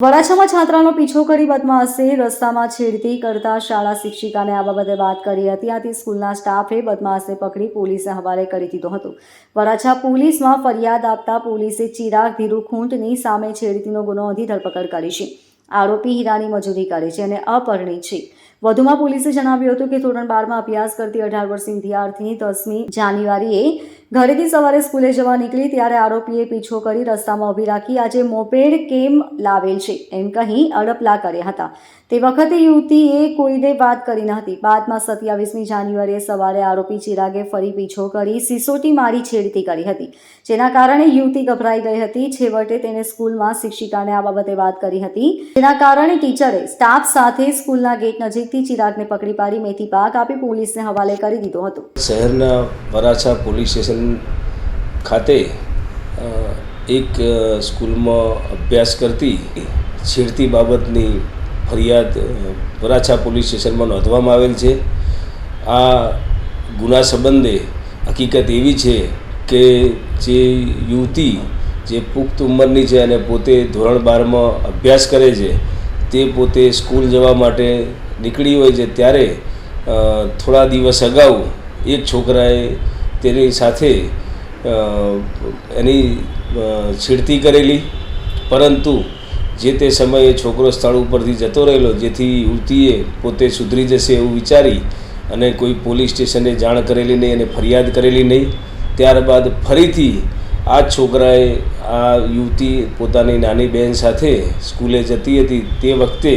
વરાછામાં છાત્રાનો પીછો કરી બદમાશે, રસ્તામાં છેડતી કરતા શાળા શિક્ષિકાને આ બાબતે વાત કરી હતી. આથી સ્કૂલના સ્ટાફે બદમાશને પકડી પોલીસે હવાલે કરી દીધો હતો. વરાછા પોલીસમાં ફરિયાદ આપતા પોલીસે ચિરાગ ધીરુ ખૂંટની સામે છેડતીનો ગુનો નોંધી ધરપકડ કરી છે. આરોપી હીરાની મજૂરી કરે છે અને અપરણિત છે. વધુમાં પોલીસે જણાવ્યું હતું કે ધોરણ બારમાં અભ્યાસ કરતી અઢાર વર્ષની વિદ્યાર્થીની દસમી જાન્યુઆરીએ ઘરેથી સવારે સ્કૂલે જવા નીકળી ત્યારે આરોપીએ પીછો કરી રસ્તામાં ઊભી રાખી આજે મોપેડ કેમ લાવેલ છે એમ કહી અડપલા કર્યા હતા. તે વખતે યુવતીએ કોઈને વાત કરી ન હતી. બાદમાં સત્યાવીસમી જાન્યુઆરીએ સવારે આરોપી ચિરાગે ફરી પીછો કરી સિસોટી મારી છેડતી કરી હતી. જેના કારણે યુવતી ગભરાઈ ગઈ હતી. છેવટે તેને સ્કૂલમાં શિક્ષિકાને આ બાબતે વાત કરી હતી. જેના કારણે ટીચરે સ્ટાફ સાથે સ્કૂલના ગેટ નજીકથી ચિરાગને પકડી પાડી મેથી પાક આપી પોલીસને હવાલે કરી દીધો હતો. શહેરના વરાછા પોલીસ સ્ટેશન ખાતે એક સ્કૂલમાં અભ્યાસ કરતી છેડતી બાબતની ફરિયાદ વરાછા પોલીસ સ્ટેશનમાં નોંધવામાં આવેલ છે. આ ગુના સંબંધે હકીકત એવી છે કે જે યુવતી જે પુખ્ત ઉંમરની છે અને પોતે ધોરણ બારમાં અભ્યાસ કરે છે તે પોતે સ્કૂલ જવા માટે નીકળી હોય છે ત્યારે થોડા દિવસ અગાઉ એક છોકરાએ તેની સાથે એની છેડતી કરેલી. પરંતુ જે તે સમયે છોકરો સ્થળ ઉપરથી જતો રહેલો, જેથી યુવતીએ પોતે સુધરી જશે એવું વિચારી અને કોઈ પોલીસ સ્ટેશને જાણ કરેલી નહીં અને ફરિયાદ કરેલી નહીં. ત્યારબાદ ફરીથી આ છોકરાએ આ યુવતી પોતાની નાની બહેન સાથે સ્કૂલે જતી હતી. તે વખતે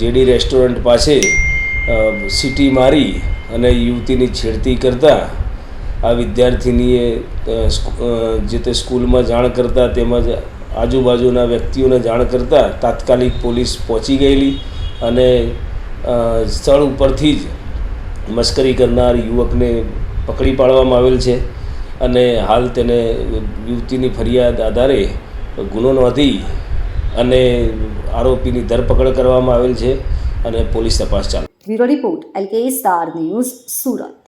જેડી રેસ્ટોરન્ટ પાસે સીટી મારી અને યુવતીની છેડતી કરતાં, આ વિદ્યાર્થિનીએ જે તે સ્કૂલમાં જાણ કરતાં તેમજ આજુબાજુના વ્યક્તિઓને જાણ કરતાં તાત્કાલિક પોલીસ પહોંચી ગયેલી અને સ્થળ ઉપરથી જ મશ્કરી કરનાર યુવકને પકડી પાડવામાં આવેલ છે. અને હાલ તેને યુવતીની ફરિયાદ આધારે ગુનો નોંધી અને આરોપીની ધરપકડ કરવામાં આવેલ છે અને પોલીસ તપાસ ચાલુ bureau report LK star news Surat.